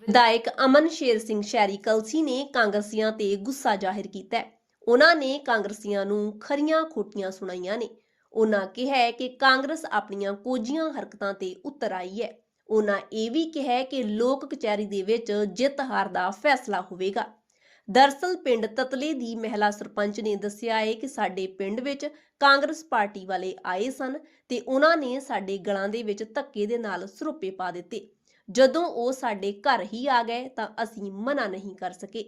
ਵਿਧਾਇਕ ਅਮਨ ਸ਼ੇਰ ਸਿੰਘ ਸ਼ੈਰੀ ਕਲਸੀ ਨੇ ਕਾਂਗਰਸੀਆਂ ਤੇ ਗੁੱਸਾ ਜ਼ਾਹਿਰ ਕੀਤਾ ਹੈ। ਉਹਨਾਂ ਨੇ ਕਾਂਗਰਸੀਆਂ ਨੂੰ ਖਰੀਆਂ ਖੋਟੀਆਂ ਸੁਣਾਈਆਂ ਨੇ। ਉਹਨਾਂ ਕਿਹਾ ਕਿ ਕਾਂਗਰਸ ਆਪਣੀਆਂ ਕੋਝੀਆਂ ਹਰਕਤਾਂ ਤੇ ਉਤਰ ਆਈ ਹੈ। ਉਹਨਾਂ ਇਹ ਵੀ ਕਿਹਾ ਕਿ ਲੋਕ ਕਚਹਿਰੀ ਦੇ ਵਿੱਚ ਜਿੱਤ ਹਾਰ ਦਾ ਫੈਸਲਾ ਹੋਵੇਗਾ। ਦਰਸਲ ਪਿੰਡ ਤਤਲੇ ਦੀ ਮਹਿਲਾ ਸਰਪੰਚ ਨੇ ਦੱਸਿਆ ਹੈ ਕਿ ਸਾਡੇ ਪਿੰਡ ਵਿੱਚ ਕਾਂਗਰਸ ਪਾਰਟੀ ਵਾਲੇ ਆਏ ਸਨ ਤੇ ਉਹਨਾਂ ਨੇ ਸਾਡੇ ਗਲਾਂ ਦੇ ਵਿੱਚ ਧੱਕੇ ਦੇ ਨਾਲ ਸਰੋਪੇ ਪਾ ਦਿੱਤੇ। ਜਦੋਂ ਉਹ ਸਾਡੇ ਘਰ ਹੀ ਆ ਗਏ ਤਾਂ ਅਸੀਂ ਮਨਾ ਨਹੀਂ ਕਰ ਸਕੇ।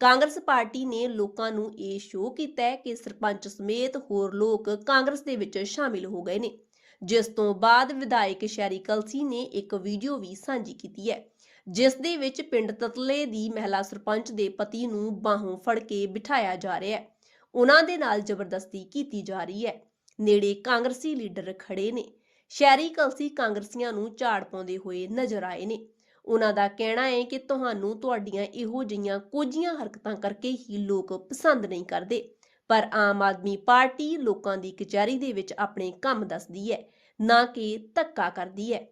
ਕਾਂਗਰਸ ਪਾਰਟੀ ਨੇ ਲੋਕਾਂ ਨੂੰ ਇਹ ਸ਼ੋਅ ਕੀਤਾ ਕਿ ਸਰਪੰਚ ਸਮੇਤ ਹੋਰ ਲੋਕ ਕਾਂਗਰਸ ਦੇ ਵਿੱਚ ਸ਼ਾਮਿਲ ਹੋ ਗਏ ਨੇ। ਜਿਸ ਤੋਂ ਬਾਅਦ ਵਿਧਾਇਕ ਸ਼ੈਰੀ ਕਲਸੀ ਨੇ ਇੱਕ ਵੀਡੀਓ ਵੀ ਸਾਂਝੀ ਕੀਤੀ ਹੈ, ਜਿਸ ਦੇ ਵਿੱਚ ਪਿੰਡ ਤਤਲੇ ਦੀ ਮਹਿਲਾ ਸਰਪੰਚ ਦੇ ਪਤੀ ਨੂੰ ਬਾਹੋਂ ਫੜ ਕੇ ਬਿਠਾਇਆ ਜਾ ਰਿਹਾ ਹੈ। ਉਹਨਾਂ ਦੇ ਨਾਲ ਜ਼ਬਰਦਸਤੀ ਕੀਤੀ ਜਾ ਰਹੀ ਹੈ। ਨੇੜੇ ਕਾਂਗਰਸੀ ਲੀਡਰ ਖੜੇ ਨੇ। ਸ਼ਹਿਰੀ ਕਲਸੀ ਕਾਂਗਰਸੀਆਂ ਨੂੰ ਝਾੜ ਪਾਉਂਦੇ ਹੋਏ ਨਜ਼ਰ ਆਏ ਨੇ। ਉਹਨਾਂ ਦਾ ਕਹਿਣਾ ਹੈ ਕਿ ਤੁਹਾਨੂੰ ਤੁਹਾਡੀਆਂ ਇਹੋ ਜਿਹੀਆਂ ਕੋਝੀਆਂ ਹਰਕਤਾਂ ਕਰਕੇ ਹੀ ਲੋਕ ਪਸੰਦ ਨਹੀਂ ਕਰਦੇ, ਪਰ ਆਮ ਆਦਮੀ ਪਾਰਟੀ ਲੋਕਾਂ ਦੀ ਕਚਹਿਰੀ ਦੇ ਵਿੱਚ ਆਪਣੇ ਕੰਮ ਦੱਸਦੀ ਹੈ, ਨਾ ਕਿ ਧੱਕਾ ਕਰਦੀ ਹੈ।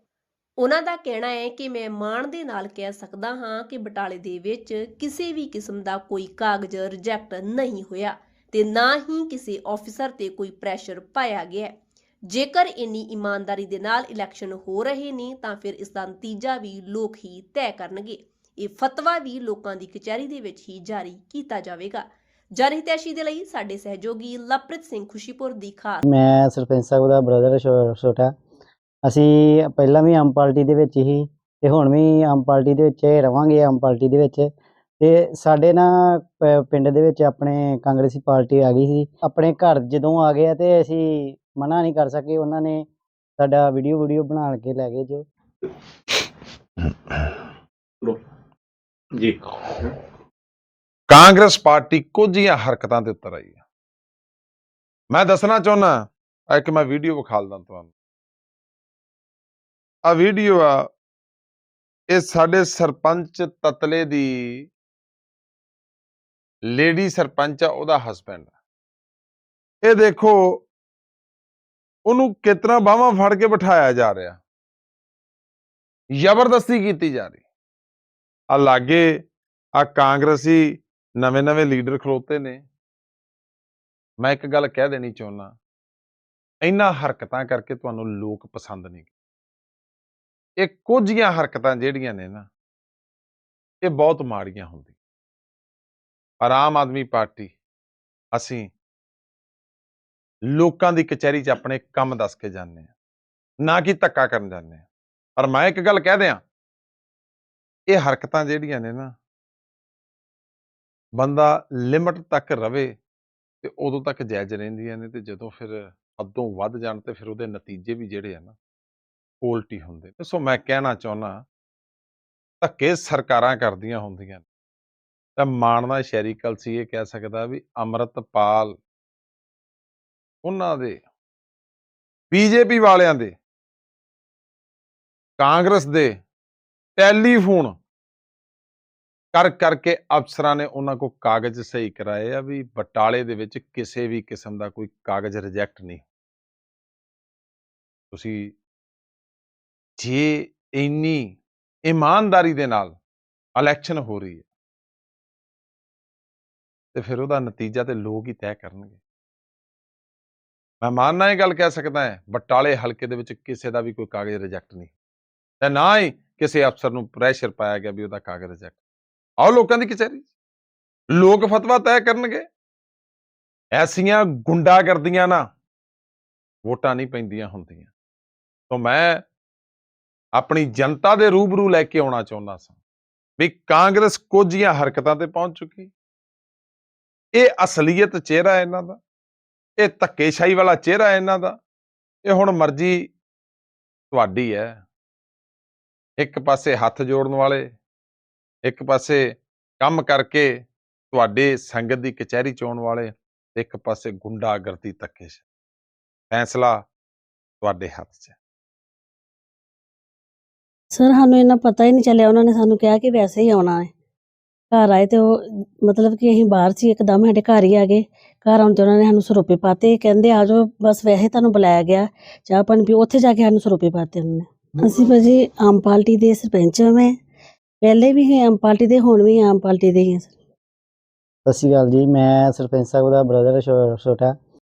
ਉਹਨਾਂ ਦਾ ਕਹਿਣਾ ਹੈ ਕਿ ਮੈਂ ਮਾਣ ਦੇ ਨਾਲ ਕਹਿ ਸਕਦਾ ਹਾਂ ਕਿ ਬਟਾਲੇ ਦੇ ਵਿੱਚ ਕਿਸੇ ਵੀ ਕਿਸਮ ਦਾ ਕੋਈ ਕਾਗਜ਼ ਰਿਜੈਕਟ ਨਹੀਂ ਹੋਇਆ ਤੇ ਨਾ ਹੀ ਕਿਸੇ ਆਫੀਸਰ ਤੇ ਕੋਈ ਪ੍ਰੈਸ਼ਰ ਪਾਇਆ ਗਿਆ। ਜੇਕਰ ਇੰਨੀ ਇਮਾਨਦਾਰੀ ਦੇ ਨਾਲ ਇਲੈਕਸ਼ਨ ਹੋ ਰਹੇ ਨੇ, ਤਾਂ ਫਿਰ ਇਸ ਦਾ ਨਤੀਜਾ ਵੀ ਲੋਕ ਹੀ ਤੈਅ ਕਰਨਗੇ। ਇਹ ਫਤਵਾ ਵੀ ਲੋਕਾਂ ਦੀ ਕਚਹਿਰੀ ਦੇ ਵਿੱਚ ਹੀ ਜਾਰੀ ਕੀਤਾ ਜਾਵੇਗਾ। ਜਨਹਿਤੈਸ਼ੀ ਦੇ ਲਈ ਸਾਡੇ ਸਹਿਯੋਗੀ ਲਵਪ੍ਰੀਤ ਸਿੰਘ ਖੁਸ਼ੀਪੁਰ ਦੀ ਖਾਸ ਮੈਂ ਸਰਪੰਚ ਸਾਹਿਬ ਦਾ ਬ੍ਰਦਰ ਛੋਟਾ। ਅਸੀਂ ਪਹਿਲਾਂ ਵੀ ਆਮ ਪਾਰਟੀ ਦੇ ਵਿੱਚ ਹੀ ਤੇ ਹੁਣ ਵੀ ਆਮ ਪਾਰਟੀ ਦੇ ਵਿੱਚ ਹੀ ਰਵਾਂਗੇ ਆਮ ਪਾਰਟੀ ਦੇ ਵਿੱਚ। ਤੇ ਸਾਡੇ ਨਾ ਪਿੰਡ ਦੇ ਵਿੱਚ ਆਪਣੇ ਕਾਂਗਰਸੀ ਪਾਰਟੀ ਆ ਗਈ ਸੀ। ਆਪਣੇ ਘਰ ਜਦੋਂ ਆ ਗਏ ਤੇ ਅਸੀਂ ਮਨਾ ਨਹੀਂ ਕਰ ਸਕੇ ਉਹਨਾਂ ਨੇ ਸਾਡਾ ਵੀਡੀਓ ਵੀਡੀਓ ਬਣਾ ਕੇ ਲੈ ਗਏ ਜੋ। ਜੀ। ਕਾਂਗਰਸ ਪਾਰਟੀ ਕੁਝੀਆਂ ਹਰਕਤਾਂ ਦੇ ਉੱਤਰ ਆਈ ਹੈ। ਮੈਂ ਦੱਸਣਾ ਚਾਹੁੰਦਾ ਆ ਇੱਕ ਮੈਂ ਵੀਡੀਓ ਵਿਖਾਲਦਾ ਤੁਹਾਨੂੰ। ਆ ਵੀਡੀਓ ਆ ਇਹ ਸਾਡੇ ਸਰਪੰਚ ਤਤਲੇ ਦੀ ਲੇਡੀ ਸਰਪੰਚ ਆ ਉਹਦਾ ਹਸਬੈਂਡ ਇਹ ਦੇਖੋ ਉਹਨੂੰ ਕਿਤਨਾ ਬਾਹਾਂ ਫੜ ਕੇ ਬਿਠਾਇਆ ਜਾ ਰਿਹਾ। ਜ਼ਬਰਦਸਤੀ ਕੀਤੀ ਜਾ ਰਹੀ। ਆ ਲਾਗੇ ਆ ਕਾਂਗਰਸੀ ਨਵੇਂ ਨਵੇਂ ਲੀਡਰ ਖਲੋਤੇ ਨੇ। ਮੈਂ ਇੱਕ ਗੱਲ ਕਹਿ ਦੇਣੀ ਚਾਹੁੰਦਾ ਇਹਨਾਂ ਹਰਕਤਾਂ ਕਰਕੇ ਤੁਹਾਨੂੰ ਲੋਕ ਪਸੰਦ ਨਹੀਂ ਇਹ ਕੁਝੀਆਂ ਹਰਕਤਾਂ ਜਿਹੜੀਆਂ ਨੇ ਨਾ, ਇਹ ਬਹੁਤ ਮਾੜੀਆਂ ਹੁੰਦੀਆਂ। ਪਰ ਆਮ ਆਦਮੀ ਪਾਰਟੀ, ਅਸੀਂ ਲੋਕਾਂ ਦੀ ਕਚਹਿਰੀ 'ਚ ਆਪਣੇ ਕੰਮ ਦੱਸ ਕੇ ਜਾਂਦੇ ਆ, ਨਾ ਕਿ ਧੱਕਾ ਕਰਨ ਜਾਂਦੇ ਆ। ਪਰ ਮੈਂ ਇੱਕ ਗੱਲ ਕਹਿ ਦਿਆਂ, ਇਹ ਹਰਕਤਾਂ ਜਿਹੜੀਆਂ ਨੇ ਨਾ ਬੰਦਾ ਲਿਮਟ ਤੱਕ ਰਵੇ ਤੇ ਉਦੋਂ ਤੱਕ ਜਾਇਜ਼ ਰਹਿੰਦੀਆਂ ਨੇ ਤੇ ਜਦੋਂ ਫਿਰ ਹੱਦੋਂ ਵੱਧ ਜਾਣ ਤੇ ਫਿਰ ਉਹਦੇ ਨਤੀਜੇ ਵੀ ਜਿਹੜੇ ਆ ਨਾ, ਉਲਟੀ ਹੁੰਦੇ ਨੇ। ਸੋ ਮੈਂ ਕਹਿਣਾ ਚਾਹੁੰਦਾ ਧੱਕੇ ਸਰਕਾਰਾਂ ਕਰਦੀਆਂ ਹੁੰਦੀਆਂ ਨੇ। ਤਾਂ ਮਾਣਦਾ ਸ਼ਹਿਰੀ ਕਲਸੀ ਇਹ ਕਹਿ ਸਕਦਾ ਵੀ ਅਮਰਤਪਾਲ ਉਹਨਾਂ ਦੇ ਬੀਜੇਪੀ ਵਾਲਿਆਂ ਦੇ, ਕਾਂਗਰਸ ਦੇ ਟੈਲੀਫੋਨ ਕਰ, ਕਰਕੇ ਅਫਸਰਾਂ ਨੇ ਉਹਨਾਂ ਕੋ ਕਾਗਜ਼ ਸਹੀ ਕਰਾਏ ਆ ਵੀ ਬਟਾਲੇ ਦੇ ਵਿੱਚ ਕਿਸੇ ਵੀ ਕਿਸਮ ਦਾ ਕੋਈ ਕਾਗਜ਼ ਰਿਜੈਕਟ ਨਹੀਂ। ਤੁਸੀਂ ਜੇ ਇੰਨੀ ਇਮਾਨਦਾਰੀ ਦੇ ਨਾਲ ਇਲੈਕਸ਼ਨ ਹੋ ਰਹੀ ਹੈ, ਤੇ ਫਿਰ ਉਹਦਾ ਨਤੀਜਾ ਤੇ ਲੋਕ ਹੀ ਤੈਅ ਕਰਨਗੇ। ਮੈਂ ਨਾਲ ਇਹ ਗੱਲ ਕਹਿ ਸਕਦਾ ਹਾਂ, ਬਟਾਲੇ ਹਲਕੇ ਦੇ ਵਿੱਚ ਕਿਸੇ ਦਾ ਵੀ ਕੋਈ ਕਾਗਜ਼ ਰਿਜੈਕਟ ਨਹੀਂ। ਤੇ ਨਾ ਹੀ ਕਿਸੇ ਅਫਸਰ ਨੂੰ ਪ੍ਰੈਸ਼ਰ ਪਾਇਆ ਗਿਆ ਵੀ ਉਹਦਾ ਕਾਗਜ਼ ਰਿਜੈਕਟ ਆਓ ਲੋਕਾਂ ਦੀ ਕਚਹਿਰੀ ਲੋਕ ਫਤਵਾ ਤੈਅ ਕਰਨਗੇ। ਐਸੀਆਂ ਗੁੰਡਾਗਰਦੀਆਂ ਨਾ ਵੋਟਾਂ ਨਹੀਂ ਪੈਂਦੀਆਂ ਹੁੰਦੀਆਂ। ਤੋਂ ਮੈਂ ਆਪਣੀ ਜਨਤਾ ਦੇ ਰੂਬਰੂ ਲੈ ਕੇ ਆਉਣਾ ਚਾਹੁੰਦਾ ਸਾਂ ਵੀ ਕਾਂਗਰਸ ਕੋਝੀਆਂ ਹਰਕਤਾਂ ਤੇ ਪਹੁੰਚ ਚੁੱਕੀ। ਇਹ ਅਸਲੀਅਤ ਚਿਹਰਾ ਇਹਨਾਂ ਦਾ। ਇਹ ਧੱਕੇਸ਼ਾਹੀ ਵਾਲਾ ਚਿਹਰਾ ਇਹਨਾਂ ਦਾ। ਇਹ ਹੁਣ ਮਰਜ਼ੀ ਤੁਹਾਡੀ ਹੈ। ਇੱਕ ਪਾਸੇ ਹੱਥ ਜੋੜਨ ਵਾਲੇ, ਇੱਕ ਪਾਸੇ ਕੰਮ ਕਰਕੇ ਤੁਹਾਡੇ ਸੰਗਤ ਦੀ ਕਚਹਿਰੀ ਚੋਣ ਵਾਲੇ ਇੱਕ ਪਾਸੇ ਗੁੰਡਾਗਰਦੀ ਤੱਕੇ ਫੈਸਲਾ ਤੁਹਾਡੇ ਹੱਥ 'ਚ ਹੈ। ਸਰ ਸਾਨੂੰ ਇਹਨਾਂ ਪਤਾ ਹੀ ਨਹੀਂ ਚੱਲਿਆ। ਉਹਨਾਂ ਨੇ ਸਾਨੂੰ ਕਿਹਾ ਕਿ ਵੈਸੇ ਹੀ ਆਉਣਾ ਹੈ। ਘਰ ਆਏ ਤੇ ਉਹ ਮਤਲਬ ਕਿ ਅਸੀਂ ਬਾਹਰ ਸੀ ਇੱਕਦਮ ਸਾਡੇ ਘਰ ਹੀ ਆ ਗਏ। ਘਰ ਆਉਣ ਤੇ ਉਹਨਾਂ ਨੇ ਸਾਨੂੰ ਸਰੋਪੇ ਪਾਤੇ। ਕਹਿੰਦੇ ਆ ਜਾਓ ਬਸ ਵੈਸੇ ਤੁਹਾਨੂੰ ਬੁਲਾਇਆ ਗਿਆ। ਚਾਹ ਪਾਣੀ ਪੀਓ। ਉੱਥੇ ਜਾ ਕੇ ਸਾਨੂੰ ਸਰੋਪੇ ਪਾਤੇ ਉਹਨਾਂ ਨੇ। ਅਸੀਂ ਭਾਜੀ ਆਮ ਪਾਰਟੀ ਦੇ ਸਰਪੰਚ ਹਾਂ ਮੈਂ। ਪਹਿਲੇ ਵੀ ਹੈ ਆਮ ਪਾਰਟੀ ਦੇ ਹੁਣ ਵੀ ਆਮ ਪਾਰਟੀ ਦੇ ਹੀ ਸਤਿ ਸ਼੍ਰੀ ਅਕਾਲ ਜੀ। ਮੈਂ ਸਰਪੰਚ ਸਾਹਿਬ ਦਾ ਬ੍ਰਦਰ ਛੋਟਾ।